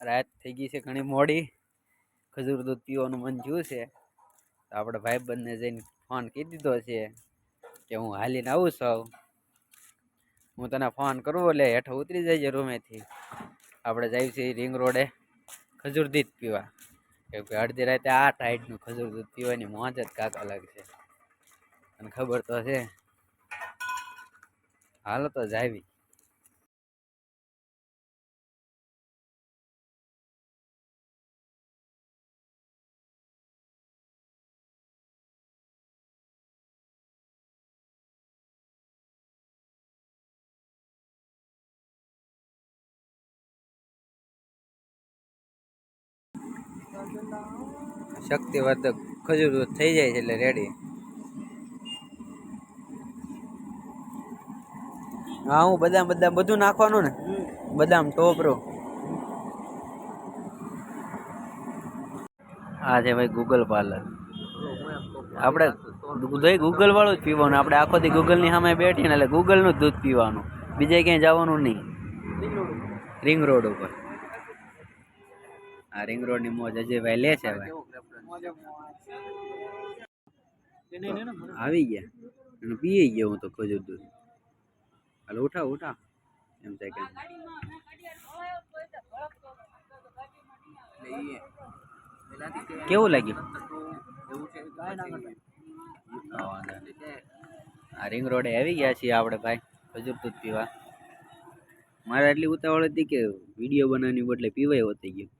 રાત થઈ ગઈ છે ઘણી મોડી. ખજૂર દૂધ પીવાનું મન થયું છે. તો આપણે ભાઈબંધને જઈને ફોન કહી દીધો છે કે હું હાલીને આવું છું. હું તને ફોન કરું એટલે હેઠ ઉતરી જઈએ રૂમેથી આપણે જઈએ છીએ રિંગ રોડે ખજૂર દૂધ પીવા. કેમ કે અડધી રાતે આ ટાઈટનું ખજૂર દૂધ પીવાની મોજ જ કાંક અલગ છે. અને ખબર તો છે. હાલો તો જાવી. શક્તિવર્ધક ખજૂર થઈ જાય છે એટલે રેડી હા, હું બદામ બદામ બધું નાખવાનું ને? બદામ ટોપરો આ છે ભાઈ ગૂગલ પાર્લર આપણે દૂધ ગૂગલ વાળું જ પીવાનું, આપણે આખો દી ગૂગલની સામે બેઠીને એટલે ગૂગલનું જ દૂધ પીવાનું. બીજે ક્યાંય જવાનું નહીં. રિંગ રોડ ઉપર. આ રિંગ રોડની મોજ અજયભાઈ લે છે આવી ગયા. અને પીએ ગયો હું તો ખજૂર દૂધ. હાલો ઉઠાવ ઉઠાવ. એમ થાય કે કેવું લાગ્યું? આ રિંગ રોડે આવી ગયા છીએ આપણે ભાઈ, ખજૂર દૂધ પીવા. મારે એટલી ઉતાવળ હતી કે વીડિયો બનાવવાની બદલે પીવાય હોતી ગયું.